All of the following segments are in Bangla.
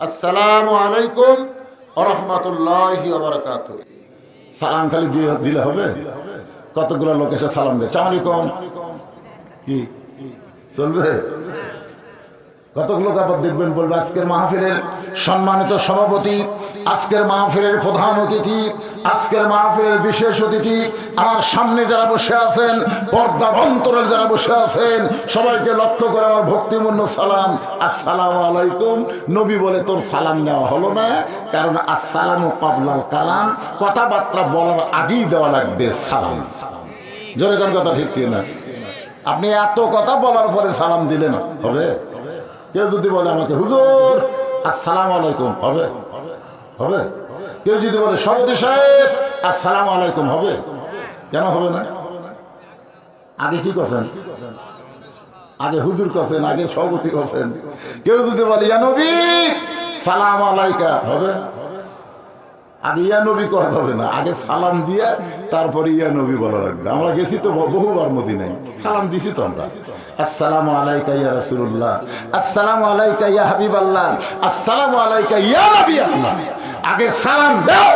আসসালামু আলাইকুম রহমতুল্লাহি সালাম খালি দিয়ে দিলে হবে? কতগুলো লোক এসে সালাম দেয়? কম কি? চলবে? কতগুলো কাপড় দেখবেন বলবে আজকের মাহফিলের সম্মানিত সভাপতি আজকের মাহফিলের প্রধান অতিথি, আজকের মাহফিলের বিশেষ অতিথি, আমার সামনে যারা বসে আছেন, পর্দার অন্তরে যারা বসে আছেন, সবাইকে লক্ষ্য করে আমার ভক্তিমূর্ণ সালাম। আসসালামু আলাইকুম। নবী বলে তোর সালাম নেওয়া হলো না, কারণ আসসালাম ও কাবলাল কালাম, কথাবার্তা বলার আগেই দেওয়া লাগবে সালাম। জোরে কোন কথা ঠিক না আপনি এত কথা বলার পরে সালাম দিলেন, হবে? কেউ যদি বলে আমাকে, হুজুর, আসসালাম আলাইকুম হবে? হবে? কেউ যদি বলে, সভাপতি সাহেব, আসসালাম আলাইকুম, হবে? কেন হবে না? আগে কি করছেন? আগে হুজুর করছেন, আগে সভাপতি করছেন। কেউ যদি বলে, ইয়া নবী, সালাম আলাইকা, হবে? আগে ইয়া নবী করা হবে না। আগে সালাম দিয়ে, তারপরে ইয়া নবী বলা লাগবে। আমরা গেছি তো বহুবার মদিনাই সালাম দিছি তো আমরা। আসসালামু আলাইকা ইয়া রাসূলুল্লাহ। আসসালামু আলাইকা ইয়া হাবিবাল্লাহ। আসসালামু আলাইকা ইয়া নবী আল্লাহ। আগে সালাম দাও,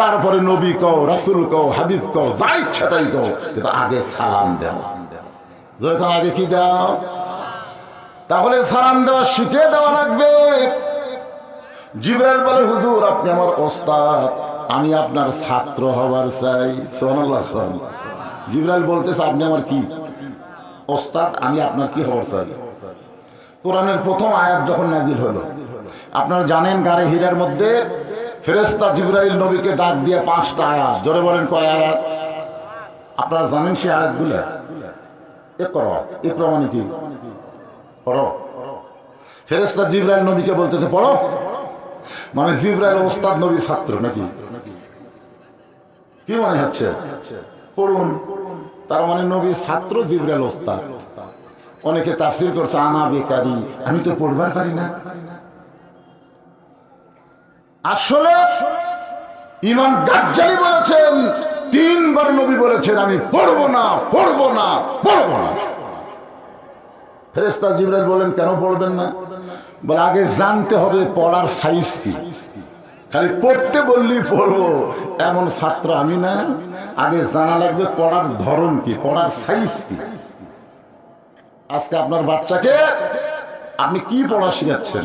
তারপরে নবী কও, রাসূল কও, হাবিব কও যা ইচ্ছা তাই কও, কিন্তু আগে সালাম দাও। যখন আগে কি দাও? তাহলে সালাম দেওয়া শিখে দেওয়া লাগবে। জিব্রাইল বলে, হুজুর, আপনি আমার ওস্তাদ, আমি আপনার ছাত্র হবার চাই। সোনাল্লাহ জিব্রাইল বলতেছে, আপনি আমার কি? ওস্তাদ, আমি আপনার কি হবার চাই? কোরআনের প্রথম আয়াত যখন নাজিল হলো, আপনারা জানেন গাড়ি হীরার মধ্যে ফেরেস্তা জিব্রাইল নবীকে ডাক দিয়ে পাঁচটা আয়াত। জোরে বলেন কয় আয়াত? আপনারা জানেন সে আয়াতগুলো? এ করো এ প্রমাণে কি? পড়ো। ফেরেস্তা জিব্রাইল নবীকে বলতেছে, পড়ো। মানে জিব্রাইল ওস্তাদ নবী ছাত্র নাকি? কি মনে হচ্ছে? পড়ুন। তার মানে নবী ছাত্র জিব্রাইল ওস্তাদ। অনেকে তাফসির করছে, আনা বেকারি। আমি তো পড়বার পারি না। আসলে ইমাম গাজ্জালি বলেছেন, তিনবার নবী বলেছেন, আমি পড়ব না পড়ব না পড়ব না। ফেরেস্তা জিবরাজ বলেন কেন পড়বেন না? বলে, আগে জানতে হবে পড়ার সাইজ কি। খালি পড়তে বললেই পড়ব। এমন ছাত্র আমি না। আগে জানা লাগবে পড়ার ধরন কি, পড়ার সাইজ কি। আজকে আপনার বাচ্চাকে আপনি কি পড়া শিখাচ্ছেন?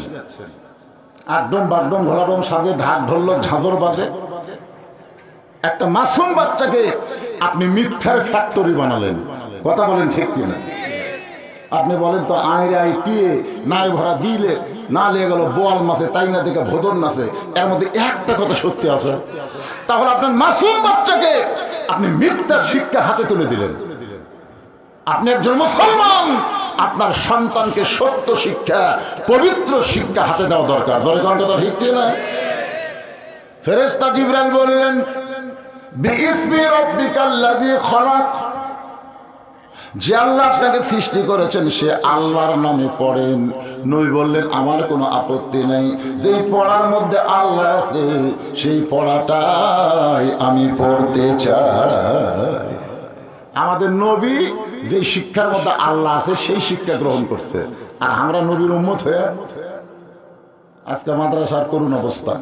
একদম বাগডম ঘোলাডম সাজে, ঢাক ঢোলক ঝাঁঝর বাজে। একটা মাসুম বাচ্চাকে আপনি মিথ্যার ফ্যাক্টরি বানালেন। কথা বলেন ঠিক কিনা? আপনি বলেন তো আইরে আই পিয়ে, নাই ভরা দিলে, না লেগে গেল বোয়াল মাসে তাই না দেখে ভোদর নাচে। এর মধ্যে একটা কথা সত্যি আছে। তাহলে আপনার মাসুম বাচ্চাকে আপনি মিথ্যার শিক্ষা হাতে তুলে দিলেন। আপনি একজন মুসলমান আপনার সন্তানকে সত্য শিক্ষা, পবিত্র শিক্ষা হাতে দেওয়া দরকার। দরকার কথা ঠিক না? ফেরেস্তা জিবরাল বললেন যে আল্লাহ আপনাকে সৃষ্টি করেছেন, সে আল্লাহর নামে পড়েন। নই বললেন, আমার কোনো আপত্তি নেই। যেই পড়ার মধ্যে আল্লাহ আছে, সেই পড়াটাই আমি পড়তে চাই। আমাদের নবী যে শিক্ষার মধ্যে আল্লাহ আছে, সেই শিক্ষা গ্রহণ করছে। আর আমরা নবীর উম্মত হয়ে আজকে মাদ্রাসার করুণ অবস্থা।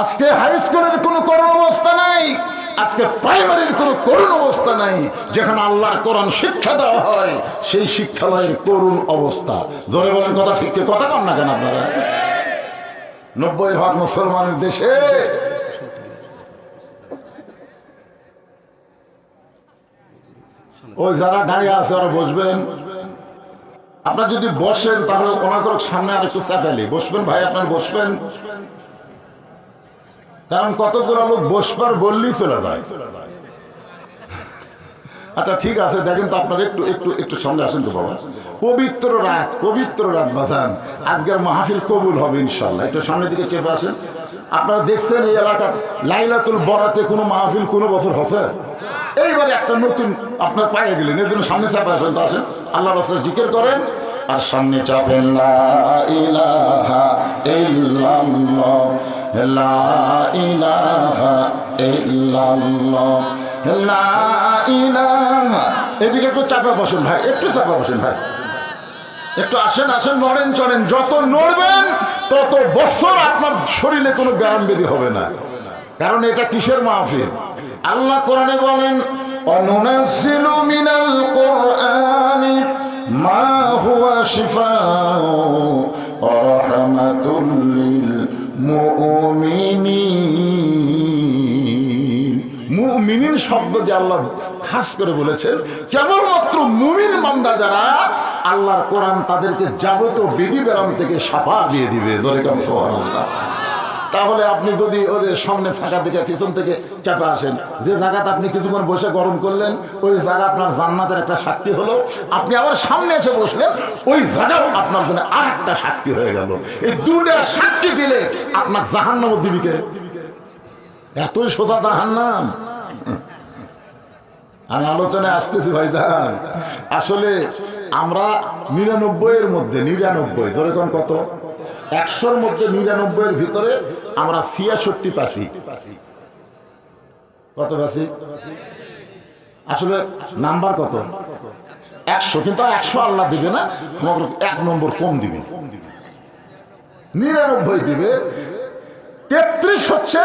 আজকে হাই স্কুলের কোনো করুণ অবস্থা নাই, আজকে প্রাইমারির কোনো করুণ অবস্থা নাই, যেখানে আল্লাহর কোরআন শিক্ষা দেওয়া হয়, সেই শিক্ষালয়ের করুণ অবস্থা। জোরে বলেন কথা ঠিক কথা কন না কেন আপনারা? নব্বই ভাগ মুসলমানের দেশে ওই যারা দাঁড়িয়ে আছে, ওরা বসবেন। আপনার যদি বসেন, তাহলে ওনা করে সামনে আর একটু চাকালি বসবেন ভাই, আপনার বসবেন। কারণ কতগুলো লোক বসবার বললেই চলে যায়। আচ্ছা ঠিক আছে, দেখেন তো আপনার একটু একটু একটু সামনে আসেন তো বাবা। পবিত্র রাত পবিত্র রাত, বাজান। আজকের মাহফিল কবুল হবে ইনশাল্লাহ একটু সামনের দিকে চেপে আসেন। আপনারা দেখছেন এই এলাকার লাইলাতুল বরাতে কোনো মাহফিল কোনো বছর হসে এইবারে একটা নতুন আপনার পায়ে গেলেন এর জন্য সামনে চাপে আসেন তো আসেন। আল্লাহ রসুল জিকির করেন, আর সামনে চাপেন এদিকে একটু চাপা বসেন ভাই, একটু চাপা বসেন ভাই। একটু আসেন আসেন, নড়েন, চড়েন। যত নড়বেন, তত বছর আপনার শরীরে কোনো ব্যায়াম বেদি হবে না। কারণ এটা কিসের মাহফিল? আল্লাহ কোরআনে বলেন অনুনাসিল মিনাল কোরআনি মা হুয়া শিফাউ রাহমাতুল লিল মুমিনিন। মুমিনিন শব্দ যে আল্লাহ খাস করে বলেছেন, কেবলমাত্র মুমিন বান্দা যারা আল্লাহর কোরআন তাদেরকে যাবতীয় বিধি ব্যারাম থেকে সাফা দিয়ে দিবে। তাহলে আপনি যদি ওদের সামনে ফাঁকা দিকে, পিছন থেকে চাপে আসেন, যে জায়গাতে আপনি কিছুক্ষণ বসে গরম করলেন, ওই জায়গা আপনার জান্নাতের একটা সাক্ষী হলো। আপনি আবার সামনে এসে বসলেন, ওই জায়গাও আপনার জন্য আর একটা সাক্ষী হয়ে গেল। এই দুটা সাক্ষী দিলে আপনার জাহান্নাম দিবিকে এতই সোজা জাহান্নাম। আমি আলোচনায় আসতেছি ভাই জাহান আসলে আমরা নিরানব্বই এর মধ্যে, নিরানব্বই যেরকম কত? একশোর মধ্যে নিরানব্বই এর ভিতরে আমরা ছিয়াষট্টি পাসি। কত পাসি? আসলে নাম্বার কত? একশো, কিন্তু একশো আল্লাহ দিবে না আমাকে এক নম্বর কম দিবে। নিরানব্বই দিবে। তেত্রিশ হচ্ছে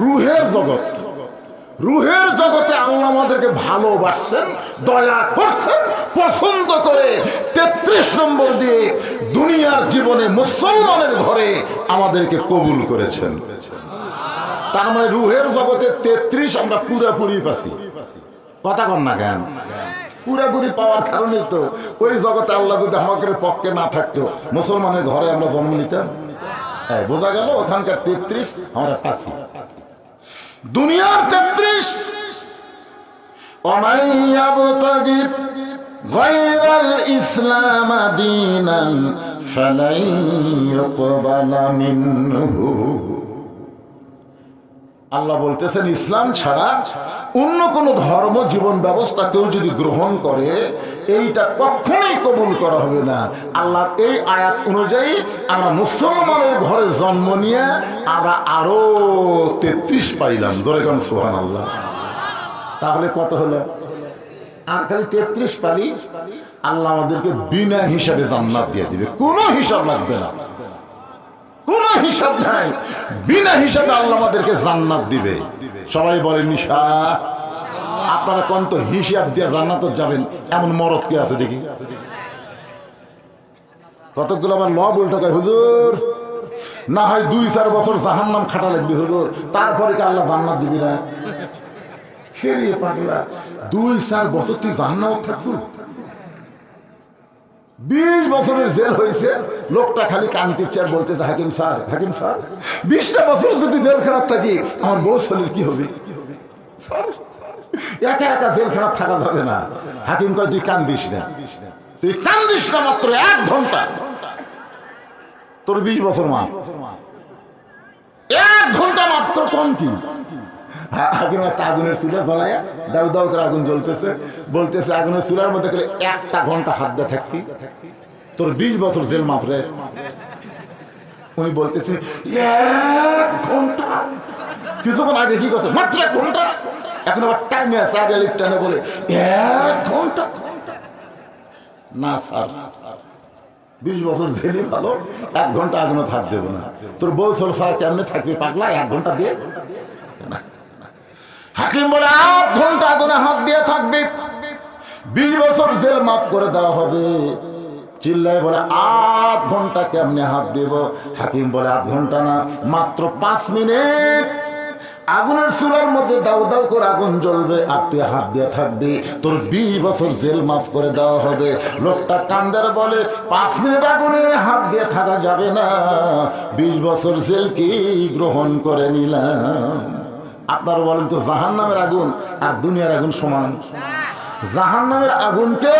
রুহের জগৎ। রুহের জগতে আল্লাহ আমাদেরকে ভালোবাসছেন, দয়া করছেন পছন্দ তেত্রিশ নম্বর দিয়ে দুনিয়ার জীবনে মুসলমানের ঘরে আমাদেরকে কবুল করেছেন। তার মানে রুহের জগতে তেত্রিশ আমরা পুরাপুরি পাচ্ছি কথা কন না কেন? পুরাপুরি পাওয়ার কারণে তো ওই জগতে আল্লাহ যদি আমাদের পক্ষে না থাকতো, মুসলমানের ঘরে আমরা জন্ম নিতাম? হ্যাঁ বোঝা গেল ওখানকার তেত্রিশ আমরা পাচ্ছি দুনিয়ার তেত্রিশ। غير الإسلام دينا فلن يقبل منه আল্লাহ বলতেছেন ইসলাম ছাড়া অন্য কোন ধর্ম জীবন ব্যবস্থা কেউ যদি গ্রহণ করে এইটা কখনোই কবুল করা হবে না আল্লাহর এই আয়াত অনুযায়ী আমরা মুসলমানের ঘরে জন্ম নিয়ে আমরা আরো তেত্রিশ পাইলাম দরেগন সোহান আল্লাহ তাহলে কত হলো আর খালি তেত্রিশ পারি, আল্লাহ আমাদেরকে বিনা হিসাবে জান্নাত দিয়ে দিবে। কোনো হিসাব লাগবে না। কোন হিসাব নাই। বিনা হিসাবে আল্লাহ আমাদেরকে জান্নাত দিবে। সবাই বলে, নিশা, আপনারা কোন তো হিসাব দিয়ে জান্নাত যাবেন? এমন মরদ কে আছে দেখি? কতগুলো আমার ল উল্টো কয়, হুজুর, না হয় দুই চার বছর জাহান নাম খাটা লাগবে, হুজুর। তারপরে কি আল্লাহ জান্নাত দিবি না? খেয়ে পাগলা। দুই বছর তুই বিশ বছরের জেল হয়েছে, লোকটা খালি বলতেছে, হাকিম স্যার হাকিম স্যার, বিশটা বছর যদি জেল খারাপ থাকি, আমার বউ কি হবে? একা একা জেল খারাপ থাকা যাবে না। হাকিম কয়, তুই কান্দিস না। তুই কান্দিস না মাত্র এক ঘণ্টা। তোর বিশ বছর মা এক ঘণ্টা মাত্র কম কি? হাকিম একটা আগুনের চুলা জ্বলাইয়া দাউ দাউ করে আগুন জ্বলতেছে। বলতেছে, আগুনের চুলার মধ্যে করে একটা ঘণ্টা হাত দিয়ে থাকবি। তোর বিশ বছর জেল মাত্রে উনি বলতেছে, এক ঘণ্টা। কিছুক্ষণ আগে কি করছে? মাত্র এক ঘণ্টা। এখন আবার টাইমে আছে, আগে লিফট টানে বলে, এক ঘণ্টা। না, স্যার। বিশ বছর জেলে ভালো। এক ঘণ্টা আগুনে থাক দেবো না। তোর বউ ছোট সারা কেমনে থাকবি পাগলা? এক ঘণ্টা দিয়ে হাকিম বলে, আট ঘণ্টা আগুনে হাত দিয়ে থাকবে। বিশ বছর জেল মাফ করে দেওয়া হবে। চিল্লায় বলে, আট ঘণ্টা কেমনে হাত দেব? হাকিম বলে, আট ঘণ্টা না, মাত্র পাঁচ মিনিট। আগুনের চুলার মধ্যে দাউ দাউ করে আগুন জ্বলবে, আর তুই হাত দিয়ে থাকবি। তোর বিশ বছর জেল মাফ করে দেওয়া হবে। লোকটা কান্দার বলে, পাঁচ মিনিট আগুনে হাত দিয়ে থাকা যাবে না। বিশ বছর জেল কি গ্রহণ করে নিলাম? আপনারা বলেন তো জাহান নামের আগুন আর দুনিয়ার আগুন সমান? জাহান নামের আগুনকে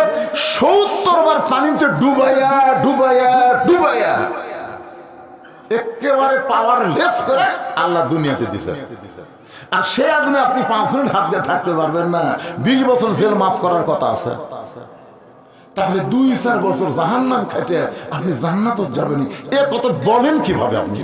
সত্তর বার পানিতে ডুবাইয়া ডুবাইয়া ডুবাইয়া। একেবারে পাওয়ার লেস করে আল্লাহ দুনিয়াতে দিছে। আর সে আগুনে আপনি পাঁচ মিনিট হাত দিয়ে থাকতে পারবেন না। বিশ বছর জেল মাফ করার কথা আছে। তাহলে দুই চার বছর জাহান্নাম খাইতে আপনি জান্নাত যাবেন এ কত বলেন কীভাবে আপনি?